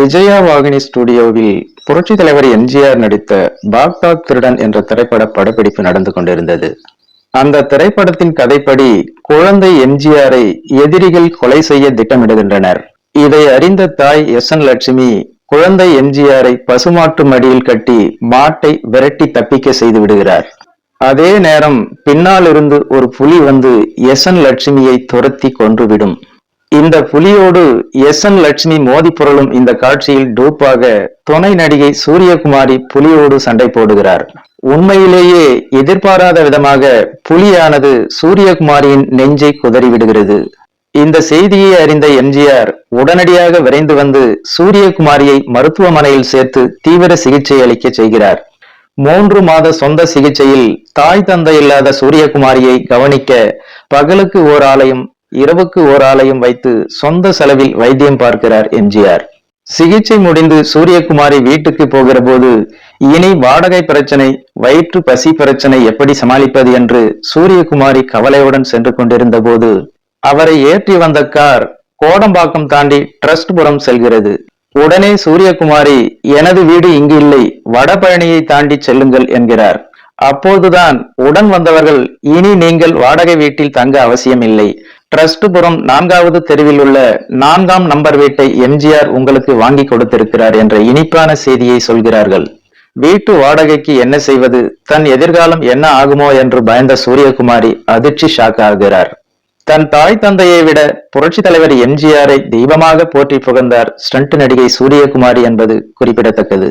விஜயா வாகினி ஸ்டுடியோவில் புரட்சி தலைவர் எம்ஜிஆர் நடித்த பாக்தாத் திருடன் என்ற திரைப்பட படப்பிடிப்பு நடந்து கொண்டிருந்தது. அந்த திரைப்படத்தின் கதைப்படி குழந்தை எம்ஜிஆரை எதிரிகள் கொலை செய்ய திட்டமிடுகின்றனர். இதை அறிந்த தாய் எஸ் என் லட்சுமி குழந்தை எம்ஜிஆரை பசுமாட்டு மடியில் கட்டி மாட்டை விரட்டி தப்பிக்க செய்து விடுகிறார். அதே நேரம் பின்னால் இருந்து ஒரு புலி வந்து எஸ் என் லட்சுமியை துரத்தி கொன்றுவிடும் இந்த புலியோடு எஸ் என் லட்சுமி மோதி புரளும் இந்த காட்சியில் டூப்பாக துணை நடிகை சூரியகுமாரி புலியோடு சண்டை போடுகிறார். உண்மையிலேயே எதிர்பாராத விதமாக புலியானது சூரியகுமாரியின் நெஞ்சை குதறிவிடுகிறது இந்த செய்தியை அறிந்த எம்ஜிஆர் உடனடியாக விரைந்து வந்து சூரியகுமாரியை மருத்துவமனையில் சேர்த்து தீவிர சிகிச்சை அளிக்க செய்கிறார். மூன்று மாத சொந்த சிகிச்சையில் தாய் தந்தை இல்லாத சூரியகுமாரியை கவனிக்க பகலுக்கு ஓர் ஆலயம் இரவுக்கு ஓர் ஆலயம் வைத்து சொந்த செலவில் வைத்தியம் பார்க்கிறார் எம்ஜிஆர். சிகிச்சை முடிந்து சூரியகுமாரி வீட்டுக்கு போகிற போது இனி வாடகை பிரச்சனை வயிற்று பசி பிரச்சனை எப்படி சமாளிப்பது என்று சூரியகுமாரி கவலையுடன் சென்று கொண்டிருந்த போது அவரை ஏற்றி வந்த கார் கோடம்பாக்கம் தாண்டி ட்ரஸ்ட்புரம் செல்கிறது. உடனே சூரியகுமாரி எனது வீடு இங்கு இல்லை வடபழனியை தாண்டி செல்லுங்கள் என்கிறார். அப்போதுதான் உடன் வந்தவர்கள் இனி நீங்கள் வாடகை வீட்டில் தங்க அவசியமில்லை ட்ரஸ்ட்புரம் நான்காவது தெருவில் உள்ள நான்காம் நம்பர் வீட்டை எம்ஜிஆர் உங்களுக்கு வாங்கி கொடுத்திருக்கிறார் என்ற இனிப்பான செய்தியை சொல்கிறார்கள். வீட்டு வாடகைக்கு என்ன செய்வது தன் எதிர்காலம் என்ன ஆகுமோ என்று பயந்த சூரியகுமாரி அதிர்ச்சி ஷாக் ஆகிறார். தன் தாய் தந்தையை விட புரட்சி தலைவர் எம்ஜிஆரை தெய்வமாக போற்றி புகழ்ந்தார் ஸ்டண்ட் நடிகை சூரியகுமாரி என்பது குறிப்பிடத்தக்கது.